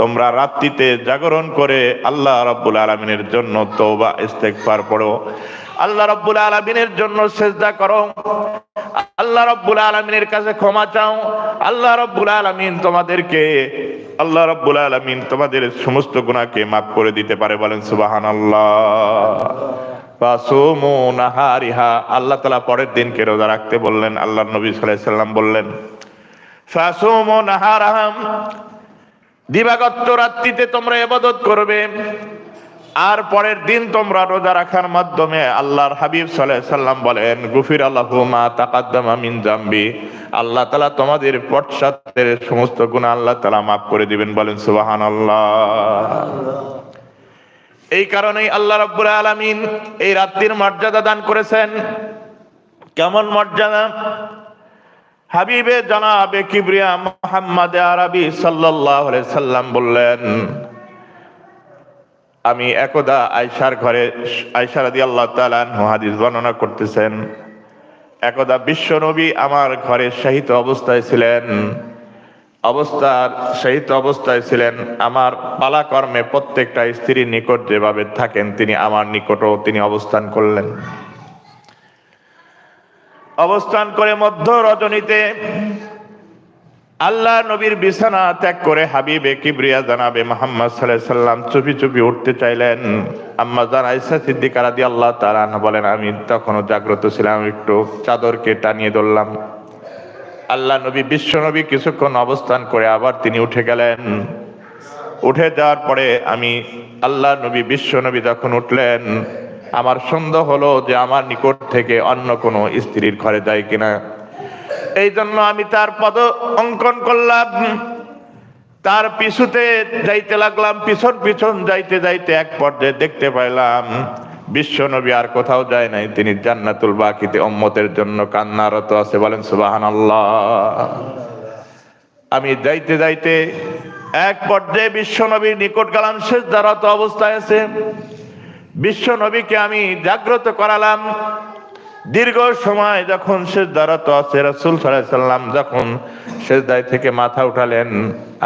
তোমরা রাত্রিতে জাগরণ করে আল্লাহ রাব্বুল আলামিনের জন্য তওবা, ইস্তেগফার পড়ো। আল্লাহ রাব্বুল আলামিনের জন্য সেজদা করো। আল্লাহ রাব্বুল আলামিনের কাছে ক্ষমা চাও। আল্লাহ রাব্বুল আলামিন তোমাদেরকে, আল্লাহ রাব্বুল আলামিন তোমাদের সমস্ত গুনাহকে মাফ করে দিতে পারে বলেন নাহারিহা। আল্লাহ তাআলা পরের দিনকে রোজা রাখতে বললেন আল্লাহ নবী সাল্লাম বললেন দিবাগত রাত্রিতে তোমরা ইবাদত করবে। আর পরের দিন তোমরা রোজা রাখার মাধ্যমে আল্লাহর হাবিব সাল্লাল্লাহু সাল্লাম বলেন গুফির আল্লাহু মা জামবি আল্লাহ তাআলা তোমাদের পশ্চাতের সমস্ত গুণ আল্লাহ তাআলা মাফ করে দিবেন, বলেন, সুবহানাল্লাহ। এই কারণেই আল্লাহ রাব্বুল আলামিন এই রাত্রির মর্যাদা দান করেছেন। কেমন মর্যাদা? হাবিবে জানাবে কিবরিয়া মোহাম্মদ আরবি আলাইহি সাল্লাম বললেন, আমি একদা আয়সার ঘরে আয়সা রাদিয়াল্লাহু তাআলা আনহু হাদিস বর্ণনা করতেছেন। একদা বিশ্ব নবী আমার ঘরে শাহিত অবস্থায় ছিলেন। অবস্থার শাহিত অবস্থায় ছিলেন। আমার পালাকর্মে প্রত্যেকটা স্ত্রীর নিকট যেভাবে থাকেন, তিনি আমার নিকটও তিনি অবস্থান করলেন। অবস্থান করে মধ্য রজনীতে। আল্লাহ নবীর বিছানা ত্যাগ করে হাবিবে কিবরিয়া জানাবে মোহাম্মদ সাল্লাম চুপি চুপি উঠতে চাইলেন। আম্মা জান আইসা সিদ্দিকার আদি আল্লাহ তাআলা বলেন, আমি তখনও জাগ্রত ছিলাম, একটু চাদরকে টানিয়ে ধরলাম। আল্লাহ নবী বিশ্ব নবী কিছুক্ষণ অবস্থান করে আবার তিনি উঠে গেলেন। উঠে যাওয়ার পরে আমি আল্লাহ নবী বিশ্ব নবী যখন উঠলেন আমার সন্দেহ হলো যে আমার নিকট থেকে অন্য কোনো স্ত্রীর ঘরে যায় কিনা। এই জন্য আমি তার পদ অঙ্কন করলাম। তার পিছুতে যাইতে লাগলাম, পিছন পিছন যাইতে যাইতে এক পর্যায়ে দেখতে পাইলাম, বিশ্ব নবী আর কোথাও যায় নাই। তিনি জান্নাতুল বাকিতে উম্মতের জন্য কান্নারত আছে। বলেন সুবাহান আল্লাহ আমি যাইতে যাইতে এক পর্যায়ে বিশ্ব নবীর নিকট গেলাম শেষ দাঁড়াত অবস্থায় আছে। বিশ্ব নবীকে আমি জাগ্রত করালাম। দীর্ঘ সময় যখন দাঁড়াতো আছে, রাসুল সাল্লাম যখন শেষ দায় থেকে মাথা উঠালেন,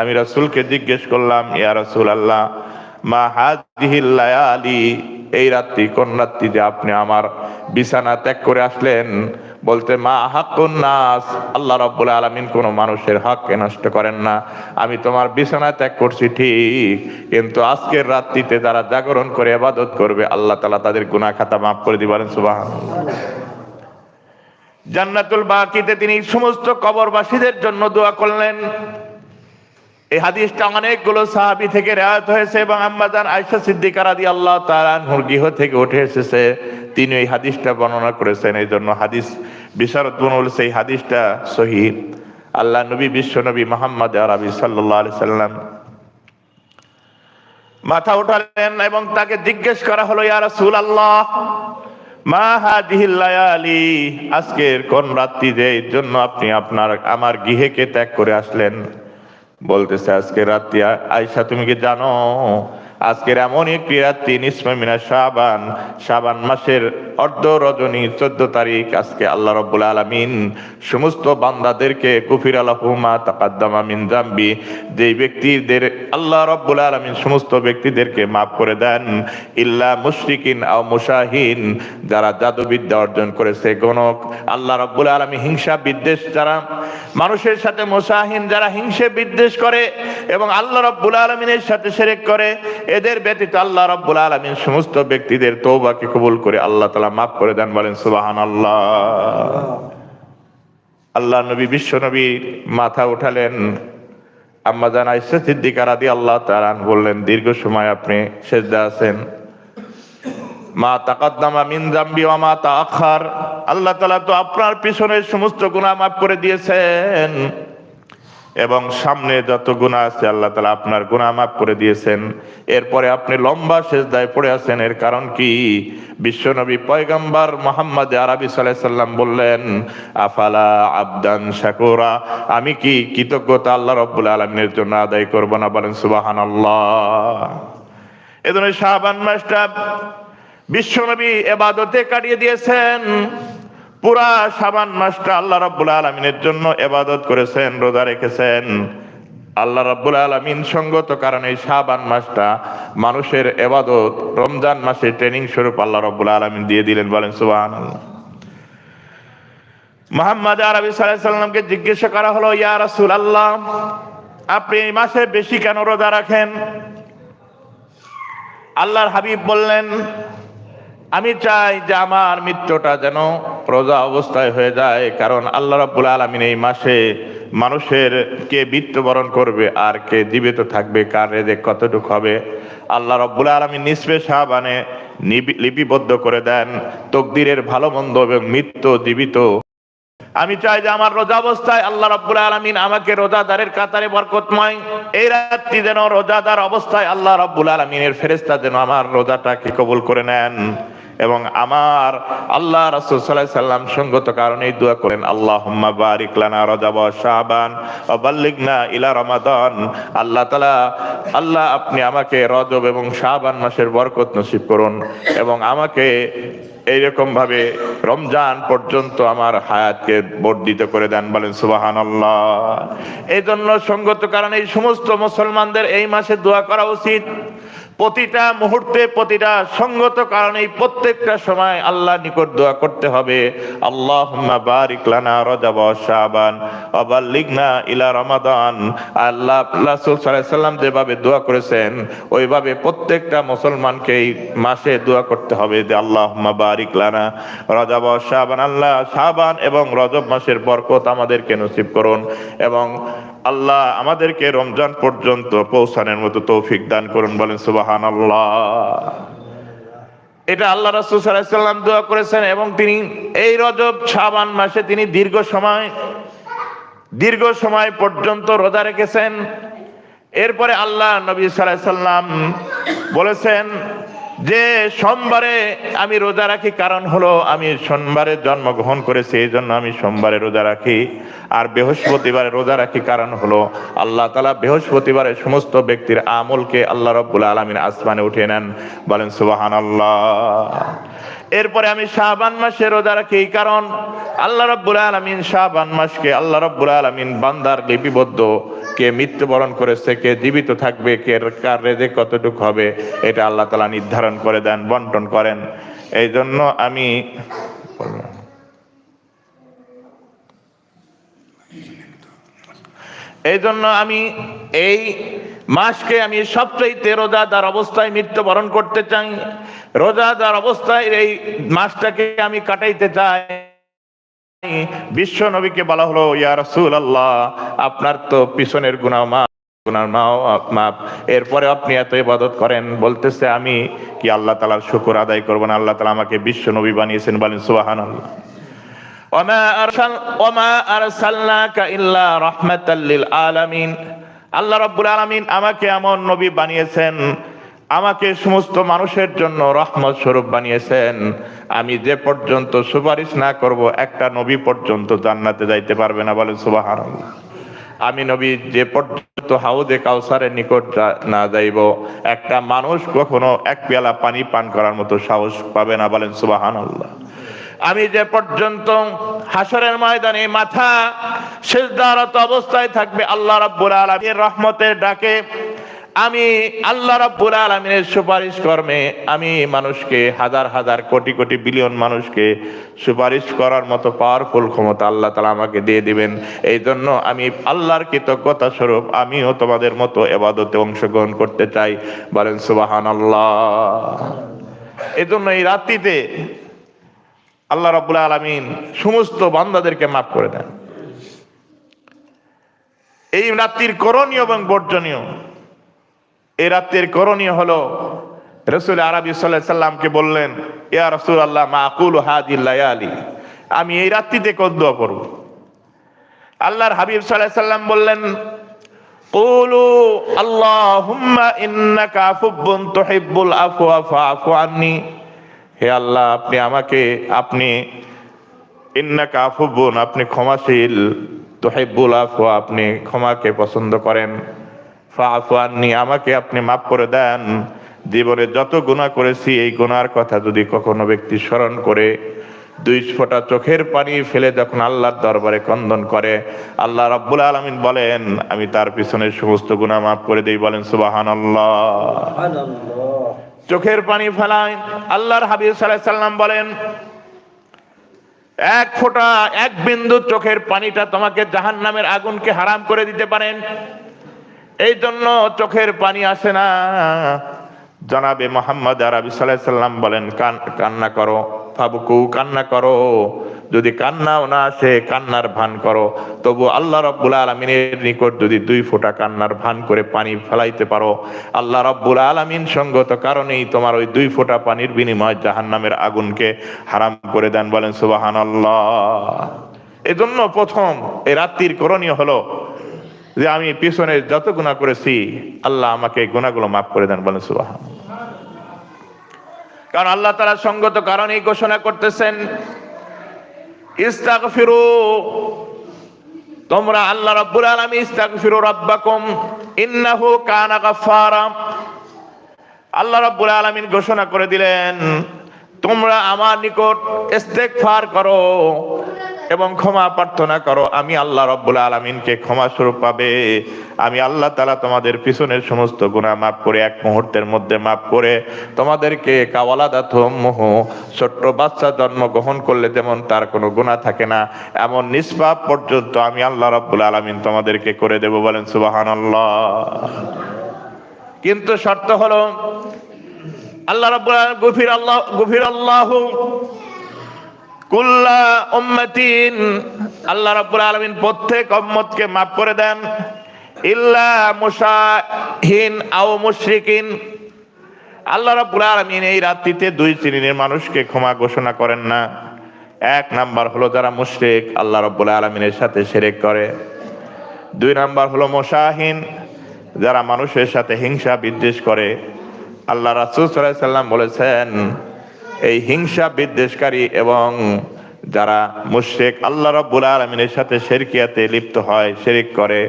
আমি রাসুলকে জিজ্ঞেস করলাম, ইয়া রাসুল আল্লাহ মা হাজিহিল্লায়ালি এই রাত্রি, কোন রাত্রি যে আপনি আমার বিছানা ত্যাগ করে আসলেন? বলতে, মা হাক্কুন নাস। আল্লাহ রব্বুল আলমিন কোন মানুষের হককে নষ্ট করেন না। আমি তোমার বিছানা ত্যাগ করছি, ঠিক। কিন্তু আজকের রাত্রিতে তারা জাগরণ করে আবাদত করবে, আল্লাহ তালা তাদের গুনা খাতা মাফ করে দিবেন সুবাহ জান্নাতুল বাকিতে তিনি সমস্ত কবরবাসীদের জন্য দোয়া করলেন। এই হাদিসটা অনেকগুলো সাহাবি থেকে রেয়াত হয়েছে এবং আম্মাজান আয়সা সিদ্দিকা রাদি আল্লাহ তাআলার গৃহ থেকে উঠে এসেছে। তিনি এই হাদিসটা বর্ণনা করেছেন এই জন্য হাদিস বিশারদ বলছে এই হাদিসটা সহি। আল্লাহ নবী, বিশ্ব নবী মোহাম্মদ আরবি সাল্লাহ আলি সাল্লাম। মাথা উঠালেন এবং তাকে জিজ্ঞেস করা হলো, ইয়া রাসূল আল্লাহ মা হাদিহিল লায়ালি? আজকের কোন রাত্রি যে জন্য আপনি আপনার, আমার গৃহেকে ত্যাগ করে আসলেন? বলতেছে আজকে রাত্রি আয়সা তুমি কি জানো আজকের এমন একটি রাত্রি নিসমা মিনা শাবান। শাবান মাসের অর্ধ রজনী চোদ্দ তারিখ আজকে আল্লাহ রব্বুল আলামিন সমস্ত বান্দাদেরকে কুফির আলাহুমা তাকাদ্দামা মিন জাম্বি যে ব্যক্তিদের আল্লাহ রব্বুল আলামিন সমস্ত ব্যক্তিদেরকে মাফ করে দেন, ইল্লা মুশরিকিন আও মুশাহিন, যারা জাদুবিদ্যা অর্জন করেছে। গণক আল্লাহ রব্বুল আলামিন হিংসা বিদ্বেষ যারা, মানুষের সাথে মুশাহিন যারা হিংসে বিদ্বেষ করে এবং আল্লাহ রব্বুল আলমিনের সাথে সেরেক করে এদের ব্যতীত আল্লাহ রব্বুল আলমিন সমস্ত ব্যক্তিদের তৌবাকে কবুল করে আল্লাহ তালা মাফ করে দেন, বলেন সুবাহান আল্লাহ আল্লাহ নবী, বিশ্ব নবী মাথা উঠালেন। আম্মা জান আইসা সিদ্দিকা রাদি আল্লাহ তালান বললেন, দীর্ঘ সময় আপনি সেজদা আছেন। মা তাকাদ্দামা মিন জাম্বি ওয়া মা তাআখার। আল্লাহ তাআলা তো আপনার পিছনের সমস্ত গুনাহ মাফ করে দিয়েছেন। এবং সামনে যত গুণা আছে আল্লাহ তালা আপনার গুণা মাফ করে দিয়েছেন। এরপরে আপনি লম্বা শেষ সেজদায় পড়ে আছেন, এর কারণ কি? বিশ্বনবী পয়গম্বর মোহাম্মদ আরবি সাল্লাম বললেন, আফালা আবদান শাকুরা? আমি কি কৃতজ্ঞতা আল্লাহ রব্বুল আলমিনের জন্য আদায় করব না? বলেন সুবাহান আল্লাহ এজন্য শাহবান মাসটা বিশ্বনবী এবাদতে কাটিয়ে দিয়েছেন। পুরা সাবান মাসটা আল্লাহ রাব্বুল আলমিনের জন্য এবাদত করেছেন, রোজা রেখেছেন। আল্লাহ রাব্বুল আলমিন সঙ্গত কারণে শাবান মাসটা মানুষের এবাদত রমজান মাসে ট্রেনিং স্বরূপ আল্লাহ রাব্বুল আলমিন দিয়ে দিলেন, বলেন সুবাহ মোহাম্মদ আরবি সাল্লামকে জিজ্ঞাসা করা হলো, ইয়া রাসূল আল্লাহ আপনি এই মাসে বেশি কেন রোজা রাখেন? আল্লাহর হাবিব বললেন, আমি চাই যে আমার মৃত্যুটা যেন রোজা অবস্থায় হয়ে যায়, কারণ আল্লাহ রাব্বুল আলমিন এই মাসে মানুষের কে মৃত্যুবরণ করবে আর কে জীবিত থাকবে, কার রেজে কতটুক হবে। আল্লাহ রব্বুল আলমিন নিসবে সাহাবানে লিপিবদ্ধ করে দেন, তকদিরের ভালো, মন্দ এবং মৃত্যু জীবিত। আমি চাই যে আমার রোজা অবস্থায় আল্লাহ রাব্বুল আলামিন আমাকে রোজাদারের কাতারে বরকতময় এই রাত্রি যেন রোজাদার অবস্থায় আল্লাহ রাব্বুল আলামিনের ফেরেশতা যেন আমার রোজাটাকে কবুল করে নেন। এবং আমার আল্লাহ রাসূল সাল্লাম সঙ্গত কারণে দোয়া করেন, আল্লাহুম্মা বারিক লানা রজব ওয়া শাবান ইলা রমাদান। আল্লাহ তাআলা, আল্লাহ আপনি আমাকে রজব এবং শাবান মাসের বরকত নসিব করুন এবং আমাকে এইরকম ভাবে রমজান পর্যন্ত আমার হায়াতকে বর্ধিত করে দেন। বলেন সুবাহান এই জন্য সঙ্গত কারণে এই সমস্ত মুসলমানদের এই মাসে দোয়া করা উচিত। প্রতিটা মুহূর্তে, প্রতিটা সঙ্গত কারণে প্রত্যেকটা সময় আল্লাহ নিকট দোয়া করতে হবে। আল্লাহ বারিক লানা রজাব শাবান অবাল্লিগনা ইলা রমাদান। আল্লাহ রাসূল সাল্লাল্লাহু সাল্লাম যেভাবে দোয়া করেছেন, ওইভাবে প্রত্যেকটা মুসলমানকে এই মাসে দোয়া করতে হবে যে আল্লাহ বারিক লানা রজাব শাবান। আল্লাহ শাবান এবং রজব মাসের বরকত আমাদেরকে নসিব করুন এবং আল্লাহ আমাদেরকে রমজান পর্যন্ত পৌঁছানোর মতো তৌফিক দান করুন, বলেন সুবাহান আল্লাহ এটা আল্লাহ রাসূল সাল্লাম দোয়া করেছেন এবং তিনি এই রজব শাবান মাসে তিনি দীর্ঘ সময় দীর্ঘ সময় পর্যন্ত রোজা রেখেছেন। এরপরে আল্লাহ নবী সাল্লাম বলেছেন যে সোমবারে আমি রোজা রাখি, কারণ হলো আমি সোমবারে জন্মগ্রহণ করেছি, এই জন্য আমি সোমবারে রোজা রাখি। আর বৃহস্পতিবারে রোজা রাখি কারণ হলো আল্লাহ তালা বৃহস্পতিবারে সমস্ত ব্যক্তির আমলকে আল্লাহ রব্বুল আলমিন আসমানে উঠিয়ে নেন। বলেন সুবাহান আল্লাহ এরপরে আমি শাহবান মাসে রোজা রাখি এই কারণ আল্লাহ রব্বুল আলমিন শাহবান মাসকে আল্লাহ রব্বুল আলমিন বান্দার লিপিবদ্ধ কে মৃত্যুবরণ করেছে, কে জীবিত থাকবে, কে কার রেজে কতটুক হবে, এটা আল্লাহ তালা নির্ধারণ করে দেন, বন্টন করেন। এই জন্য আমি এই জন্য আমি এই মাসকে আমি সবচাইতে রোজাদার অবস্থায় মৃত্যুবরণ করতে চাই। রোজাদার অবস্থায় এই মাসটাকে আমি কাটাইতে চাই। বিশ্ব নবীকে বলা হলো, ইয়া রাসূল আল্লাহ আপনার তো পিছনের গুনাহ মা এরপরে আপনি এত ইবাদত করেন। বলতেছে, আমি কি আল্লাহ তাআলার শুকুর আদায় করব না? আল্লাহ তালা আমাকে বিশ্ব নবী বানিয়েছেন বলেন, সুবহানাল্লাহ। ওমা ওমা আল্লাহ রাব্বুল আলামিন আমাকে এমন নবী বানিয়েছেন, আমাকে সমস্ত মানুষের জন্য রহমত স্বরূপ বানিয়েছেন। আমি যে পর্যন্ত সুপারিশ না করব, একটা নবী পর্যন্ত জান্নাতে যাইতে পারবে না বলে সুবহানাল্লাহ। আমি নবী যে পর্যন্ত হাউদে কাউসারের নিকট না যাইব, একটা মানুষ কখনো এক পেয়ালা পানি পান করার মতো সাহস পাবে না বলেন সুবহানাল্লাহ। আমি যে পর্যন্ত হাসরের ময়দানে মাথা শেষদারত অবস্থায় থাকবে, আল্লাহ রাব্বুল আলামিনের রহমতের ডাকে আমি আল্লাহ রাব্বুল আলামিনের সুপারিশ কর্মে আমি মানুষকে হাজার হাজার কোটি কোটি বিলিয়ন মানুষকে সুপারিশ করার মতো পাওয়ারফুল ক্ষমতা আল্লাহ তালা আমাকে দিয়ে দিবেন। এই জন্য আমি আল্লাহর কৃতজ্ঞতা স্বরূপ আমিও তোমাদের মতো এবাদতে অংশগ্রহণ করতে চাই। বলেন সুবাহান আল্লাহ এই জন্য এই রাত্রিতে আল্লাহ রাবুল আলমিন সমস্ত বান্দাদেরকে মাফ করে দেন এই রাত্রির করণীয় এবং বর্জনীয় এই রাত্রির করণীয় হলো রসুল আরবি সাল্লাহ সাল্লামকে বললেন ইয়া রসুল আল্লাহ মা আকুল হাদিল্লায়ালি আমি এই রাত্রিতে কোন দোয়া করব আল্লাহর হাবিব সাল্লাল্লাহু সাল্লাম বললেন قولوا اللهم انك عفو تحب العفو فاعف عني হে আল্লাহ, আপনি আমাকে, আপনি ইন্নাকা আফুবুন, আপনি ক্ষমাশীল, তোহেব্বুল আফু আপনি ক্ষমাকে পছন্দ করেন। ফাফু আননি, আমাকে আপনি মাফ করে দেন। জীবনে যত গুনাহ করেছি, এই গুনার কথা যদি কখনো ব্যক্তি স্মরণ করে, দুই ফোঁটা চোখের পানি ফেলে যখন আল্লাহর দরবারে কন্দন করে, আল্লাহ রাব্বুল আলামিন বলেন, আমি তার পিছনে সমস্ত গুনাহ মাফ করে দেই, বলেন সুবহানাল্লাহ। সুবহানাল্লাহ। চোখের পানি ফেলায়। আল্লাহর হাবিব সাল্লাম বলেন, এক ফোঁটা, এক বিন্দু চোখের পানিটা তোমাকে জাহান নামের আগুনকে হারাম করে দিতে পারেন এই জন্য চোখের পানি আসে না। জনাবে মোহাম্মদ আরবি সাল্লাহ সাল্লাম বলেন, কান, কান্না করো, ফাবুকু, কান্না করো। যদি কান্নাও না আসে, কান্নার ভান করো। তবু আল্লাহ রব্বুল আলমিনের নিকট যদি দুই ফোঁটা কান্নার ভান করে পানি ফেলাইতে পারো, আল্লাহ রব্বুল আলমিন সঙ্গত কারণেই তোমার ওই দুই ফোঁটা পানির বিনিময় জাহান্নামের আগুনকে হারাম করে দেন বলেন সুবাহান আল্লাহ এজন্য প্রথম এই রাত্রির করণীয় হলো যে আমি পিছনে যত গুণা করেছি, আল্লাহ আমাকে গুণাগুলো মাফ করে দেন বলেন সুবাহান কারণ আল্লাহ তারা সঙ্গত কারণেই ঘোষণা করতেছেন ইস্তাগফিরু। তোমরা আল্লাহ রাব্বুল আলামিন ইস্তাগফিরু রাব্বাকুম। ইন্নাহু কানা গাফফারা। আল্লাহ রাব্বুল আলামিন ঘোষণা করে দিলেন, তোমরা আমার নিকট ইস্তেগফার করো। এবং ক্ষমা প্রার্থনা করো, আমি আল্লাহ রব্বুল আলমিনকে ক্ষমা স্বরূপ পাবে। আমি আল্লাহ তালা তোমাদের পিছনের সমস্ত গুণা মাফ করে এক মুহূর্তের মধ্যে মাফ করে তোমাদেরকে কাওয়ালাদাত মোহ, ছোট্ট বাচ্চা জন্ম গ্রহণ করলে যেমন তার কোনো গুণা থাকে না, এমন নিষ্পাপ পর্যন্ত আমি আল্লাহ রব্বুল আলমিন তোমাদেরকে করে দেব বলেন সুবাহান কিন্তু শর্ত হলো, আল্লাহ রব্বুল গফির আল্লাহ গফির আল্লাহ কুল্লা উম্মাতিন। আল্লাহ রাব্বুল আলামিন প্রত্যেক উম্মতকে maaf করে দেন। ইল্লা মুশাহিন আও মুশরিকিন। আল্লাহ রাব্বুল আলামিন এই রাত্রিতে দুই শ্রেণির মানুষকে ক্ষমা ঘোষণা করেন না। এক নাম্বার হলো যারা মুশরিক, আল্লাহ রাব্বুল আলামিনের সাথে শিরক করে। দুই নাম্বার হলো মুশাহিন, যারা মানুষের সাথে হিংসা বিদ্বেষ করে। আল্লাহ রাসূল সাল্লাল্লাহু আলাইহি সাল্লাম বলেছেন এই হিংসা বিদ্বেষকারী এবং যারা মুশরিক, আল্লাহ রব্বুল আলমিনের সাথে শেরকিয়াতে লিপ্ত হয়, শেরিক করে,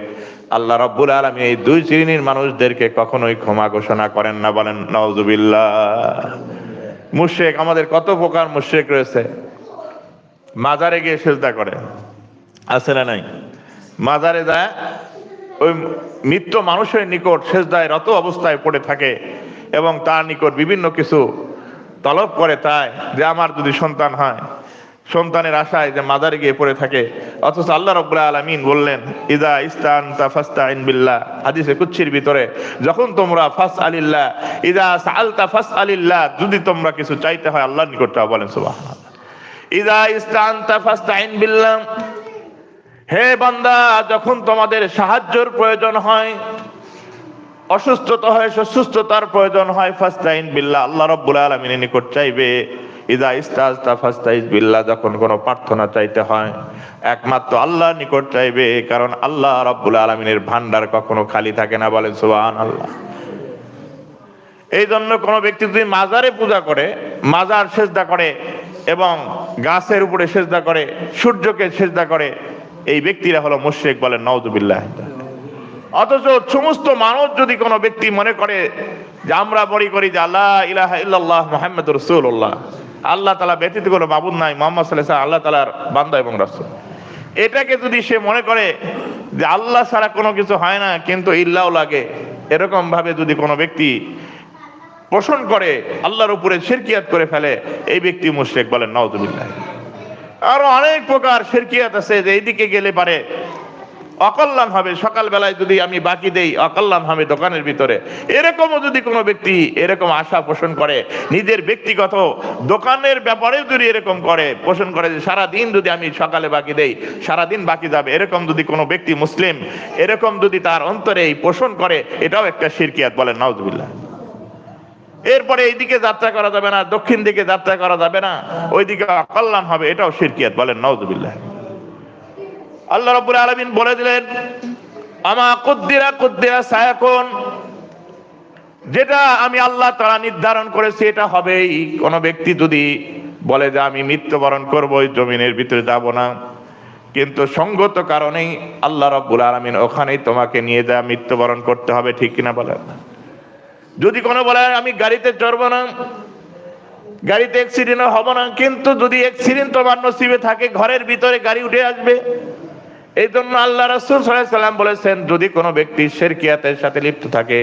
আল্লাহ রব্বুল আলমী এই দুই শ্রেণির মানুষদেরকে কখনোই ক্ষমা ঘোষণা করেন না, বলেন নওজুবিল্লাহ মুশরিক, আমাদের কত প্রকার মুশরিক রয়েছে? মাজারে গিয়ে সেজদা করে, আছে না নাই? মাজারে যায়, ওই মৃত মানুষের নিকট সেজদায় রত অবস্থায় পড়ে থাকে এবং তার নিকট বিভিন্ন কিছু তলব করে তাই যে আমার যদি সন্তান হয়, সন্তানের আশায় যে মাদারে গিয়ে পড়ে থাকে। অথচ আল্লাহ রব্বুল্লাহ আলমিন বললেন, ইদা ইস্তান তাফাস্তা বিল্লাহ। হাদিসে কুচ্ছির ভিতরে, যখন তোমরা ফাস আলিল্লাহ ইদা সালতা ফাস আলিল্লাহ যদি তোমরা কিছু চাইতে হয় আল্লাহর নিকট বলেন সুবাহ ইদা ইস্তান তাফাস্তা বিল্লাহ, হে বান্দা, যখন তোমাদের সাহায্যর প্রয়োজন হয় অসুস্থতা হয়, সুস্থতার প্রয়োজন হয়, ফাস্তাইন বিল্লাহ, আল্লাহ রব্বুল আলমিনের নিকট চাইবে। ইদা ইস্তাজতা ফাস্তাইজ বিল্লাহ, যখন কোনো প্রার্থনা চাইতে হয়, একমাত্র আল্লাহর নিকট চাইবে, কারণ আল্লাহ রব্বুল আলমিনের ভান্ডার কখনো খালি থাকে না বলেন সুবাহান আল্লাহ এই জন্য কোনো ব্যক্তি যদি মাজারে পূজা করে, মাজার সেজদা করে এবং গাছের উপরে সেজদা করে, সূর্যকে সেজদা করে, এই ব্যক্তিরা হলো মুশরিক বলেন নওজুবিল্লাহ অথচ সমস্ত মানুষ যদি কোনো ব্যক্তি মনে করে যে আমরা মনে করি যে আল্লাহ ইলাহা ইল্লাল্লাহ মোহাম্মদ রসুল্লাহ আল্লাহ তালা ব্যতীত কোনো মাবুদ নাই, মোহাম্মদ সাল্লাহ আল্লাহ তালার বান্দা এবং রাসূল। এটাকে যদি সে মনে করে যে আল্লাহ ছাড়া কোনো কিছু হয় না, কিন্তু ইল্লাও লাগে, এরকম ভাবে যদি কোনো ব্যক্তি পোষণ করে, আল্লাহর উপরে শিরকিয়াত করে ফেলে, এই ব্যক্তি মুশরিক বলেন নওজুবিল্লাহ আরও অনেক প্রকার শিরকিয়াত আছে যে এইদিকে গেলে পারে অকল্যাণ হবে। সকালবেলায় যদি আমি বাকি দেই, অকল্যাণ হবে দোকানের ভিতরে। এরকমও যদি কোনো ব্যক্তি এরকম আশা পোষণ করে, নিজের ব্যক্তিগত দোকানের ব্যাপারেও যদি এরকম করে, পোষণ করে যে সারাদিন যদি আমি সকালে বাকি দেই, সারাদিন বাকি যাবে। এরকম যদি কোনো ব্যক্তি মুসলিম, এরকম যদি তার অন্তরে এই পোষণ করে, এটাও একটা শিরকিয়াত বলেন, নাউজুবিল্লাহ। এরপরে এইদিকে যাত্রা করা যাবে না, দক্ষিণ দিকে যাত্রা করা যাবে না, ওইদিকে অকল্যাণ হবে, এটাও শিরকিয়াত বলেন নওজুবিল্লাহ আল্লাহ রাব্বুল আলামিন বলে দিলেন, আমা কুদ্দিরা কুদ্দিরা সায়াকুন যেটা আমি আল্লাহ তারা নির্ধারণ করেছি, এটা হবেই। কোনো ব্যক্তি যদি বলে যে আমি মৃত্যুবরণ করব ওই জমিনের ভিতরে যাব না। কিন্তু সঙ্গত কারণেই আল্লাহ রব্বুল আলমিন ওখানেই তোমাকে নিয়ে যা মৃত্যুবরণ করতে হবে, ঠিক কিনা বলে যদি কোনো বলে, আমি গাড়িতে চড়বো না, গাড়িতে অ্যাক্সিডেন্ট হব না কিন্তু যদি অ্যাক্সিডেন্ট তোমার নসিবে থাকে, ঘরের ভিতরে গাড়ি উঠে আসবে এই জন্য আল্লাহ রসুল সাল্লাম বলেছেন, যদি কোনো ব্যক্তি শেরকিয়াতের সাথে লিপ্ত থাকে,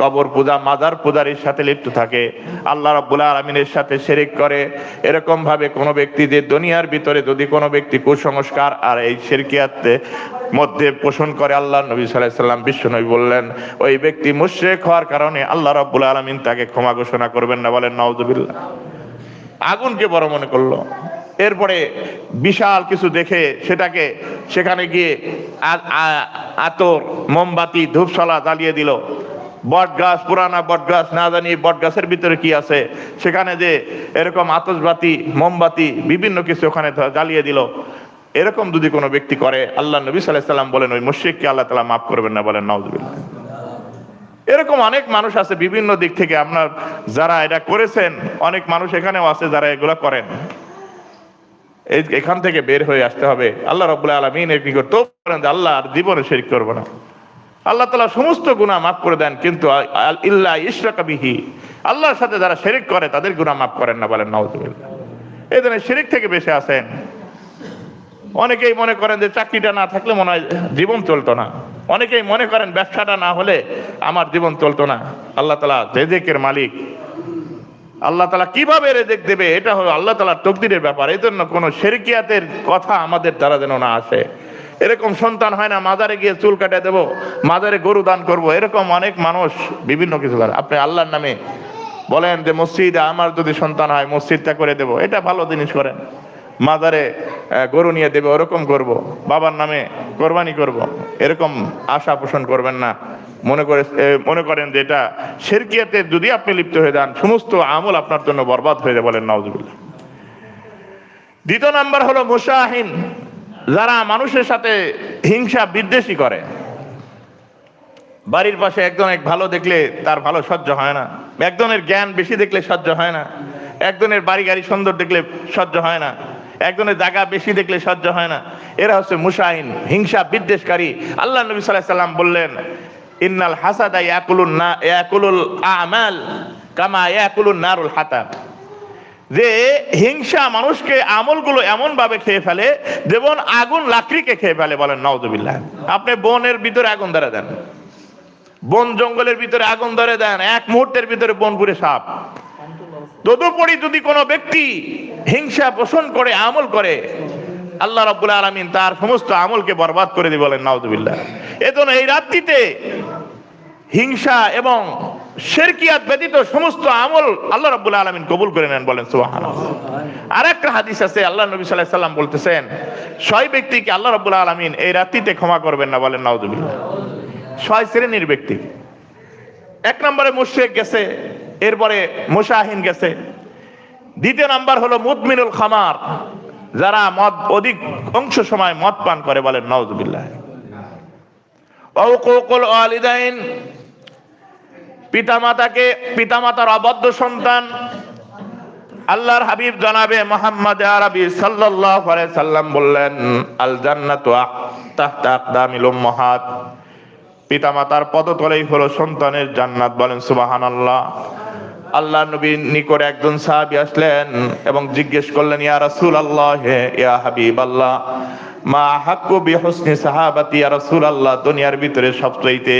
কবর পূজা, মাজার পূজারির সাথে লিপ্ত থাকে, আল্লাহ রাব্বুল আলমিনের সাথে শেরিক করে এরকম ভাবে কোনো ব্যক্তি যে দুনিয়ার ভিতরে যদি কোনো ব্যক্তি কুসংস্কার আর এই শেরকিয়াতে মধ্যে পোষণ করে, আল্লাহ নবী সাল্লাহ সাল্লাম বিশ্ব নবী বললেন, ওই ব্যক্তি মুশ্রেক হওয়ার কারণে আল্লাহ রাব্বুল আলমিন তাকে ক্ষমা ঘোষণা করবেন না বলেন নওজুবিল্লাহ আগুনকে বড় মনে করল। এরপরে বিশাল কিছু দেখে সেটাকে সেখানে গিয়ে আতর, মোমবাতি, ধূপশলা জ্বালিয়ে দিল। বট গাছ পুরানা বট গাছ না জানি বট গাছের ভিতরে কি আছে। সেখানে যে এরকম আতসবাতি মোমবাতি, বিভিন্ন কিছু ওখানে জ্বালিয়ে দিল। এরকম যদি কোনো ব্যক্তি করে, আল্লাহ নবী সাল্লাহ সাল্লাম বলেন, ওই মুশ্রিককে আল্লাহ তালা মাফ করবেন না বলেন নওয়াজবিল্লাহ এরকম অনেক মানুষ আছে বিভিন্ন দিক থেকে। আপনার যারা এটা করেছেন, অনেক মানুষ এখানেও আছে যারা এগুলো করেন। এখান থেকে বের হয়ে আসতে হবে। আল্লাহ রব্বুল আলমিন এর কি করতে পারেন যে আল্লাহ আর জীবনে শেরিক করব না। আল্লাহ তালা সমস্ত গুণা মাফ করে দেন, কিন্তু ইল্লা আল্লাহর সাথে যারা শেরিক করে, তাদের গুণা মাফ করেন না বলেন, নাউজুবিল্লাহ। এই জন্য শিরিক থেকে বেঁচে আসেন অনেকেই মনে করেন যে চাকরিটা না থাকলে মনে হয় জীবন চলতো না। অনেকেই মনে করেন ব্যবসাটা না হলে আমার জীবন চলতো না। আল্লাহ তালা রেজেকের মালিক আল্লাহ তালা কীভাবে রেজেক দেবে, এটা হলো আল্লাহ তালার তকদিরের ব্যাপার। এই জন্য কোনো শেরকিয়াতের কথা আমাদের দ্বারা যেন না আসে। এরকম সন্তান হয় না, মাজারে গিয়ে চুল কাটে দেবো, মাজারে গরু দান করব, এরকম অনেক মানুষ বিভিন্ন কিছু করে। আপনি আল্লাহর নামে বলেন যে, মসজিদে আমার যদি সন্তান হয়, মসজিদটা করে দেব। এটা ভালো জিনিস করেন। মাজারে গরু নিয়ে দেবে, ওরকম করব। বাবার নামে কোরবানি করব। এরকম আশা পোষণ করবেন না। মনে করে মনে করেন যে এটা শেরকিয়াতে যদি আপনি লিপ্ত হয়ে যান, সমস্ত আমল আপনার জন্য বরবাদ হয়ে যায় বলেন নওয়াজুবিল্লাহ দ্বিতীয় নাম্বার হলো মুসাহিন যারা মানুষের সাথে হিংসা বিদ্বেষী করে। বাড়ির পাশে একজন এক ভালো দেখলে তার ভালো সহ্য হয় না, একজনের জ্ঞান বেশি দেখলে সহ্য হয় না, একজনের বাড়ি গাড়ি সুন্দর দেখলে সহ্য হয় না, একজনের জায়গা বেশি দেখলে সহ্য হয় না। এরা হচ্ছে মুসাহিন হিংসা বিদ্বেষকারী। আল্লাহ নবী সাল্লাহ সাল্লাম বললেন ইন্নাল হাসাদা ইয়াকুলুন না ইয়াকুলুল আমাল কামা ইয়াকুলুন নারুল হাতাব। যে হিংসা মানুষকে আমলগুলো এমন ভাবে খেয়ে ফেলে, যেমন আগুন লাকড়িকে খেয়ে ফেলে বলেন নওজবিল্লাহ আপনি বনের ভিতরে আগুন ধরে দেন। বন জঙ্গলের ভিতরে আগুন ধরে দেন। এক মুহূর্তের ভিতরে বন পুড়ে সাপ তদুপরি যদি কোনো ব্যক্তি হিংসা পোষণ করে, আমল করে আল্লাহ রাব্বুল আলামিন তার সমস্ত আমলকে বরবাদ করে দিয়ে বলেন, নাউজুবিল্লাহ। এজন্য এই রাত্রিতে হিংসা এবং শেরকিয়াত ব্যতীত সমস্ত আমল আল্লাহ রাব্বুল আলামিন কবুল করে নেন বলেন, সুবহানাল্লাহ। আর একটা হাদিস আছে, আল্লাহ নবী সাল্লাল্লাহু আলাইহি সাল্লাম বলতেছেন, ছয় ব্যক্তিকে আল্লাহ রাব্বুল আলামিন এই রাত্রিতে ক্ষমা করবেন না। বলেন, নাউজুবিল্লাহ। ছয় শ্রেণির ব্যক্তি। এক নম্বরে মুশরিক গেছে, এরপরে মুশাহিন গেছে। দ্বিতীয় নাম্বার হলো মুদমিনুল খামার। যারা মদ, অধিক অংশ সময় মদ পান করে বলেন ওয়ালিদাইন, পিতামাতাকে, পিতামাতার অবদ্ধ সন্তান, আল্লাহর হাবিব জনাবে মোহাম্মদ আরবি সাল্লাল্লাহু আলাইহি সাল্লাম বললেন আল জান্নাতু তাহতা আকদামিল উম্মাহাত। পিতামাতার পদতলেই হলো সন্তানের জান্নাত বলেন, সুবহানাল্লাহ। আল্লাহ নবীর নিকট একজন সাহাবি আসলেন এবং জিজ্ঞেস করলেন, ইয়া রাসূলুল্লাহ, ইয়া হাবিব আল্লাহ মা হাক্কু বিহুসনি সাহাবাতি, ইয়া রাসূলুল্লাহ, দুনিয়ার ভিতরে সবচাইতে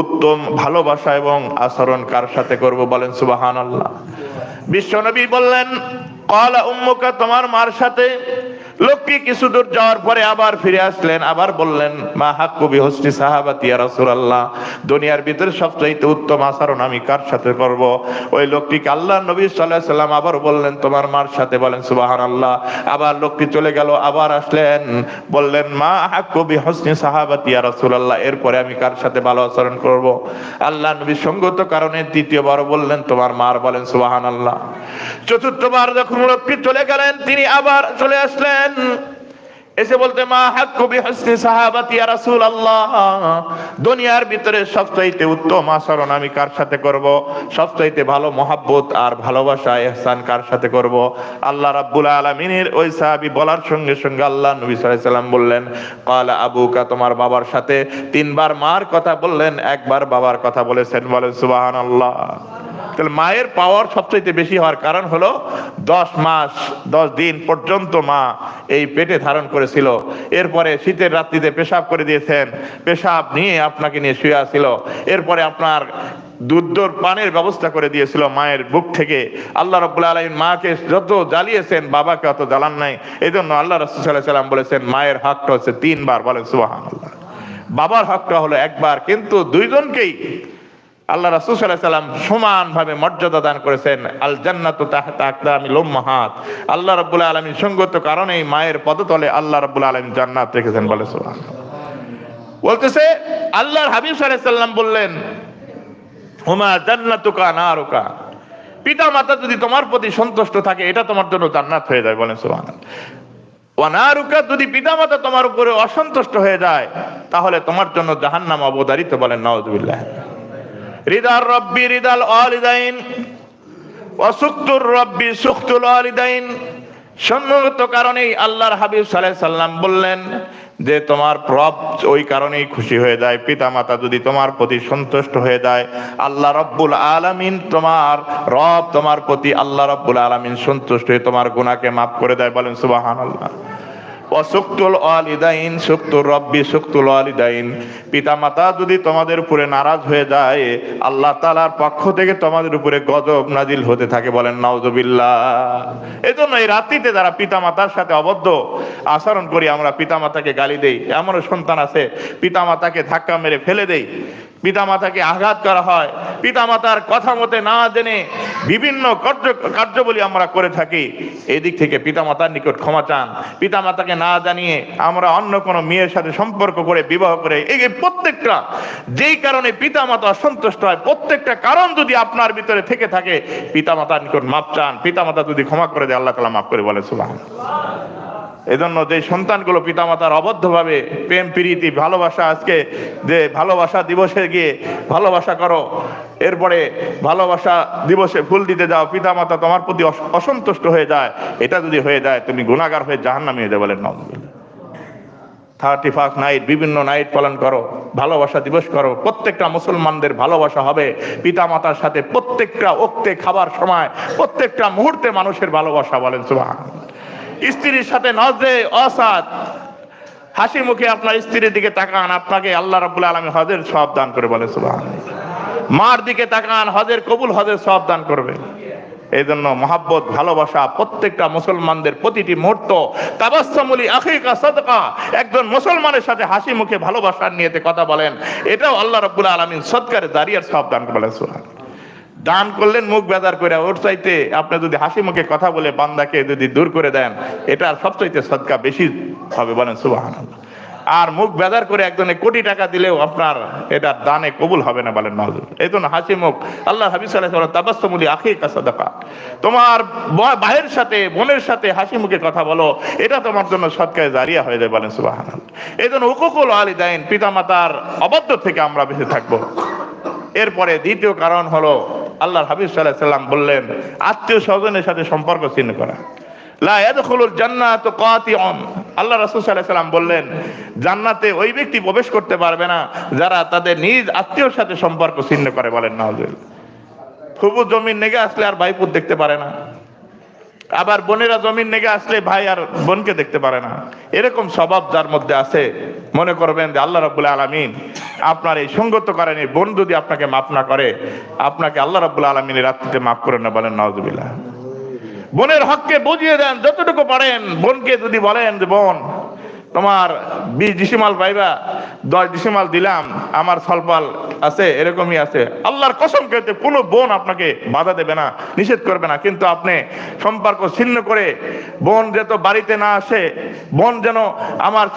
উত্তম ভালোবাসা এবং আচরণ কার সাথে করব? বলেন, সুবহানাল্লাহ। বিশ্বনবী বললেন কলা উম্মুকা তোমার মার সাথে। লোকটি কিছু দূর যাওয়ার পরে আবার ফিরে আসলেন, আবার বললেন, মা হাক্কু বিহস্তি সাহাবাতি ইয়া রাসূলুল্লাহ। দুনিয়ার ভিতরে সবচাইতে উত্তম আচরণ আমি কার সাথে করব? ওই লোকটিকে আল্লাহ নবী সাল্লাল্লাহু আলাইহি সাল্লাম আবার বললেন, তোমার মার সাথে বলেন, সুবহানাল্লাহ। আবার লোকটি চলে গেল, আবার আসলেন, বললেন, মা হাক্কু বিহস্তি সাহাবাতি ইয়া রাসূলুল্লাহ, এরপরে আমি কার সাথে ভালো আচরণ করব? আল্লাহ নবী সঙ্গত কারণে দ্বিতীয়বার বললেন, তোমার মার বলেন, সুবহানাল্লাহ। চতুর্থবার যখন লোকটি চলে গেলেন, তিনি আবার চলে আসলেন। এসে বলতে, মা হাক্কু বিহসনি সাহাবাতি ইয়া রাসূলুল্লাহ। দুনিয়ার ভিতরে সবচাইতে উত্তম আচরণ আমি কার সাথে করব? সবচাইতে ভালো মহাব্বত আর ভালোবাসা ইহসান কার সাথে করব? আল্লাহ রাব্বুল আলামিনের ওই সাহাবী বলার সঙ্গে সঙ্গে আল্লাহ নবী সাল্লাল্লাহু সাল্লাম বললেন, ক্বালা আবুকা, তোমার বাবার সাথে তিনবার মার কথা বললেন, একবার বাবার কথা বলেছেন বলেন, সুবহানাল্লাহ। তাহলে মায়ের পাওয়ার সবচেয়ে বেশি হওয়ার কারণ হলো দশ মাস, দশ দিন পর্যন্ত মা এই পেটে ধারণ করেছিল। এরপরে শীতের রাত্রিতে পেশাব করে দিয়েছেন। পেশাব নিয়ে আপনাকে নিয়ে শুয়ে আসছিল এরপরে আপনার দুধর পানের ব্যবস্থা করে দিয়েছিল মায়ের বুক থেকে। আল্লাহ রব্বুল আলমিন মাকে যত জ্বালিয়েছেন, বাবাকে অত জ্বালান নাই। এই জন্য আল্লাহ রসুল সাল্লাহ সাল্লাম বলেছেন, মায়ের হকটা হচ্ছে তিনবার বলেন আল্লাহ বাবার হকটা হলো একবার, কিন্তু দুইজনকেই আল্লাহ রাসূল সাল্লাল্লাহু আলাইহি সাল্লাম সমানভাবে মর্যাদা দান করেছেন আল জান্নাতু উম্মাহাত আল্লাহ রাব্বুল আলামিন সঙ্গত কারণেই মায়ের পদতলে আল্লাহ রাব্বুল আলামিন জান্নাত রেখেছেন বলে বলতেছে, আল্লাহর হাবিব সাল্লাম বললেন হুমা জান্নাতুকা নারুকা? পিতা মাতা যদি তোমার প্রতি সন্তুষ্ট থাকে, এটা তোমার জন্য জান্নাত হয়ে যায় বলেন সুবহানাল্লাহ। ওয়ানারুকা যদি পিতামাতা তোমার উপরে অসন্তুষ্ট হয়ে যায়, তাহলে তোমার জন্য জাহান্নাম অবদারিত বলেন নওয়াজুবিল্লাহ রিদার রব্বি রিদাল ওয়ালিদাইন অসুক্তুর রব্বি সুক্তুল ওয়ালিদাইন। সম্মত কারণেই আল্লাহর হাবিব সাল্লাল্লাহু সাল্লাম বললেন যে, তোমার প্রব ওই কারণেই খুশি হয়ে যায়। পিতা মাতা যদি তোমার প্রতি সন্তুষ্ট হয়ে যায়, আল্লাহ রব্বুল আলামিন তোমার রব তোমার প্রতি আল্লাহ রব্বুল আলামিন সন্তুষ্ট হয়ে তোমার গুণাকে মাফ করে দেয়। বলেন, সুবহানাল্লাহ। অসুক্তুল আলিদাইন সুক্তুর রব্বি, সুক্তুল আলিদাইন পিতামাতা যদি তোমাদের উপরে নারাজ হয়ে যায়, আল্লাহ তালার পক্ষ থেকে তোমাদের উপরে গজব নাজিল হতে থাকে বলেন, নাউজুবিল্লাহ। এই জন্য এই রাত্রিতে যারা পিতামাতার সাথে অবদ্ধ, আচরণ করি, আমরা পিতামাতাকে গালি দেই। এমনও সন্তান আছে, পিতামাতাকে ধাক্কা মেরে ফেলে দেই। পিতামাতাকে আঘাত করা হয়। পিতামাতার কথা মতে না জেনে বিভিন্ন কার্য, কার্যবলী আমরা করে থাকি। এই দিক থেকে পিতামাতার নিকট ক্ষমা চান। পিতামাতাকে না জানিয়ে আমরা অন্য কোনো মেয়ের সাথে সম্পর্ক করে, বিবাহ করে, এই প্রত্যেকটা, যেই কারণে পিতামাতা অসন্তুষ্ট হয়, প্রত্যেকটা কারণ যদি আপনার ভিতরে থেকে থাকে, পিতামাতার নিকট মাপ চান। পিতামাতা যদি ক্ষমা করে দেয়, আল্লাহ তালা মাফ করে বলে সুবাহ এজন্য যে সন্তানগুলো পিতামাতার অবদ্ধভাবে প্রেম, প্রীতি, ভালোবাসা, আজকে যে ভালোবাসা দিবসে গিয়ে ভালোবাসা করো, এরপরে ভালোবাসা দিবসে ফুল দিতে যাও, পিতামাতা তোমার প্রতি অস- অসন্তুষ্ট হয়ে যায়, এটা যদি হয়ে যায়, তুমি গুণাগার হয়ে জাহান্নামে হয়ে যাবে বলেন থার্টি ফার্স্ট নাইট, বিভিন্ন নাইট পালন করো, ভালোবাসা দিবস করো, প্রত্যেকটা মুসলমানদের ভালোবাসা হবে পিতা মাতার সাথে প্রত্যেকটা ওক্তে খাবার সময়, প্রত্যেকটা মুহূর্তে মানুষের ভালোবাসা বলেন সুবাহ স্ত্রীর সাথে নজরে অসাদ হাসি মুখে আপনার স্ত্রীর দিকে তাকান, আপনাকে আল্লাহ রাব্বুল আলামিন হজের সব দান করে বলে মার দিকে তাকান, হজের কবুল, হজের সব দান করবে। এই জন্য মহাব্বত, ভালোবাসা প্রত্যেকটা মুসলমানদের প্রতিটি মুহূর্ত তাবাসমুলি আখিকা সদকা। একজন মুসলমানের সাথে হাসি মুখে ভালোবাসার নিয়েতে কথা বলেন, এটাও আল্লাহ রাব্বুল আলামিন সৎকারে দাঁড়িয়ে সব দান করে বলেন সুবহান দান করলেন, মুখ বেজার করে ওর চাইতে আপনি যদি হাসি মুখে কথা বলে বান্দাকে যদি দূর করে দেন এটার সবচাইতে সদকা বেশি হবে বলেন, সুবহানাল্লাহ। আর মুখ বেজার করে একজনে কোটি টাকা দিলেও আপনার এটা দানে কবুল হবে না বলেন নজর এই জন্য হাসি মুখ আল্লাহ সাল্লাহ তাবাস্তমুলি আখি কাসাদাকা তোমার ভাইয়ের সাথে, বোনের সাথে হাসি মুখে কথা বলো, এটা তোমার জন্য সৎকায় জারিয়া হয়ে যায় বলেন সুবাহ এই জন্য আলী দাইন পিতা মাতার অবদ্ধ থেকে আমরা বেঁচে থাকব। এরপরে দ্বিতীয় কারণ হলো আল্লাহর হাবিব সাল্লাহ সাল্লাম বললেন, আত্মীয় স্বজনের সাথে সম্পর্ক ছিন্ন করা। আল্লাহ রাসূল সাল্লাম বললেন, জান্নাতে ওই ব্যক্তি প্রবেশ করতে পারবে না যারা তাদের নিজ আত্মীয়র সাথে সম্পর্ক ছিন্ন করে বলেন না ফুবু জমিন নেগে আসলে আর ভাইপুর দেখতে পারে না। আবার বোনেরা জমিন নেগে আসলে ভাই আর বোনকে দেখতে পারে না। এরকম স্বভাব যার মধ্যে আছে, মনে করবেন যে আল্লাহ রবুল্লা আলমিন আপনার এই সঙ্গত করেন এই বোন যদি আপনাকে মাফ না করে, আপনাকে আল্লাহ রবুল্লা আলমিনের রাত্রিতে মাফ করে না বলেন নজবিল্লা বোনের হককে বুঝিয়ে দেন, যতটুকু পারেন, বোনকে যদি বলেন যে, বোন তোমার বিশ ডিসিমাল পাইবা, দশ ডিসিমাল দিলাম, আমার সলপাল আছে, এরকমই আছে। আল্লাহর কসম খেতে কোনো বোন আপনাকে বাধা দেবে না, নিষেধ করবে না। কিন্তু আপনি সম্পর্ক ছিন্ন করে বোন যেন বাড়িতে না আসে, বোন যেন আমার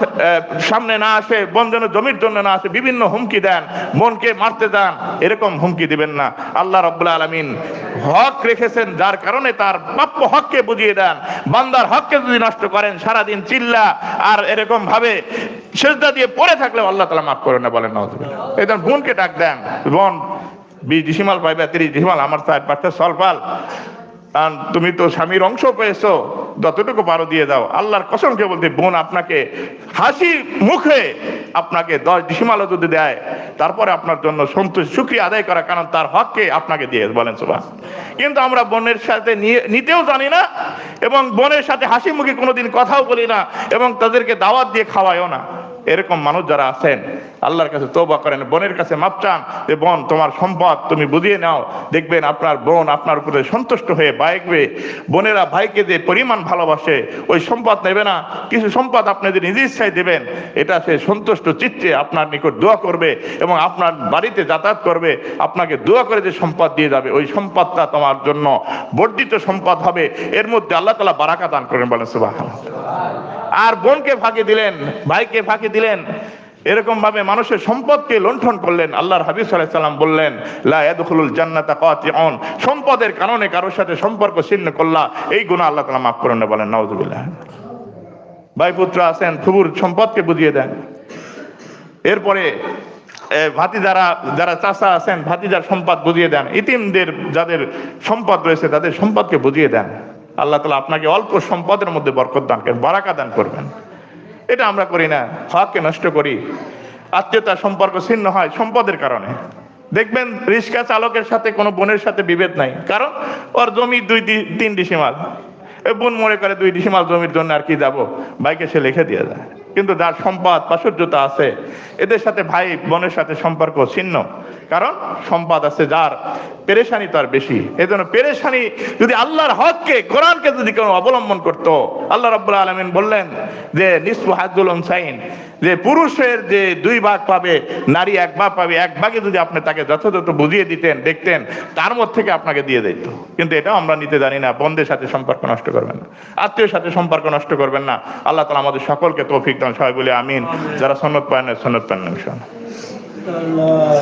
সামনে না আসে, বোন যেন জমির জন্য না আসে, বিভিন্ন হুমকি দেন, বোনকে মারতে দেন এরকম হুমকি দিবেন না। আল্লাহ রব্বুল আলমিন হক রেখেছেন, যার কারণে তার প্রাপ্য হককে বুঝিয়ে দেন। বান্দার হককে যদি নষ্ট করেন, সারাদিন চিল্লা আর এরকম ভাবে সেজদা দিয়ে পড়ে থাকলে আল্লাহ তালা মাফ করে না বলেন এই বোনকে ডাক দেন। বোন, বিশ ডিসিমাল পাইবে, তিরিশ ডিসিমাল, আমার সাহেব পাঁচটা সলপাল। তুমি তো স্বামীর অংশ পেয়েছ, যতটুকু পারো দিয়ে দাও। আল্লাহর কসমকে বলতে বোন আপনাকে হাসি মুখে আপনাকে দশ ডিসিমালো যদি দেয়। তারপরে আপনার জন্য সন্তোষ সুক্রিয়া আদায় করা, কারণ তার হককে আপনাকে দিয়ে বলেন সুবা কিন্তু আমরা বোনের সাথে নিয়ে- নিতেও জানি না, এবং বোনের সাথে হাসি মুখে কোনোদিন কথাও বলি না, এবং তাদেরকে দাওয়াত দিয়ে খাওয়ায়ও না। এরকম মানুষ যারা আছেন, আল্লাহর কাছে তোবা করেন, বোনের কাছে মাপ চান যে, বোন, তোমার সম্পদ তুমি বুঝিয়ে নাও। দেখবেন আপনার বোন আপনার উপরে সন্তুষ্ট হয়ে বাইকবে বোনেরা ভাইকে যে পরিমাণ ভালোবাসে, ওই সম্পদ নেবে না। কিছু সম্পদ আপনি যে নিজের ইচ্ছায় দেবেন, এটা সে সন্তুষ্ট চিত্তে আপনার নিকট দোয়া করবে এবং আপনার বাড়িতে যাতায়াত করবে। আপনাকে দোয়া করে যে সম্পদ দিয়ে যাবে, ওই সম্পদটা তোমার জন্য বর্ধিত সম্পদ হবে। এর মধ্যে আল্লাহ তালা বারাকা দান করেন বলেন সুবাহ আর বোনকে ফাঁকি দিলেন, ভাইকে ফাঁকি দিলেন। এরকম ভাবে মানুষের সম্পদকে লুণ্ঠন করলেন। আল্লাহর হাবিব সাল্লাম বললেন লা ইয়াদখুলুল জান্নাতা কাতিউন। সম্পদের কারণে কারোর সাথে সম্পর্ক ছিন্ন করলা। এই গুনাহ আল্লাহ তাআলা মাফ করেন না বলেন নাউজুবিল্লাহ ভাই পুত্র আছেন ফুবুর সম্পদকে বুঝিয়ে দেন। এরপরে এ, ভাতিজারা যারা চাষা আছেন ভাতিজার সম্পদ বুঝিয়ে দেন। ইতিমদের যাদের সম্পদ রয়েছে তাদের সম্পদকে বুঝিয়ে দেন। আল্লাহ তালা আপনাকে অল্প সম্পদের মধ্যে বরকত দান করেন বারাকা দান করবেন। এটা আমরা করি না, হককে নষ্ট করি। আত্মীয়তা সম্পর্ক ছিন্ন হয় সম্পদের কারণে। দেখবেন রিক্সা চালকের সাথে কোনো বোনের সাথে বিভেদ নাই। কারণ ওর জমি দুই তিন ডিসিমাল। বোন মনে করে দুই ডিসিমাল জমির জন্য আর কি যাব? বাইকে সে লিখে দিয়ে যায়। কিন্তু যার সম্পদ প্রাচুর্যতা আছে, এদের সাথে ভাই বোনের সাথে সম্পর্ক ছিন্ন। কারণ সম্পদ আছে যার পেরেশানি তার বেশি। এই জন্য পেরেশানি যদি আল্লাহর হককে, কোরআনকে যদি কেউ অবলম্বন করত, আল্লাহ রাব্বুল আলামিন বললেন যে, নিসফু হাজুল সাইন যে পুরুষের যে দুই ভাগ পাবে, নারী এক ভাগ পাবে, এক ভাগে যদি আপনি তাকে যথাযথ বুঝিয়ে দিতেন, দেখতেন, তার মধ্যে থেকে আপনাকে দিয়ে দিত। কিন্তু এটাও আমরা নিতে জানি না, বন্ধের সাথে সম্পর্ক নষ্ট করবেন না, আত্মীয়ের সাথে সম্পর্ক নষ্ট করবেন না। আল্লাহ তালা আমাদের সকলকে তৌফিক দান, সবাই বলে আমিন। যারা সন্নত পায় না সন্নত পান না। আল্লাহ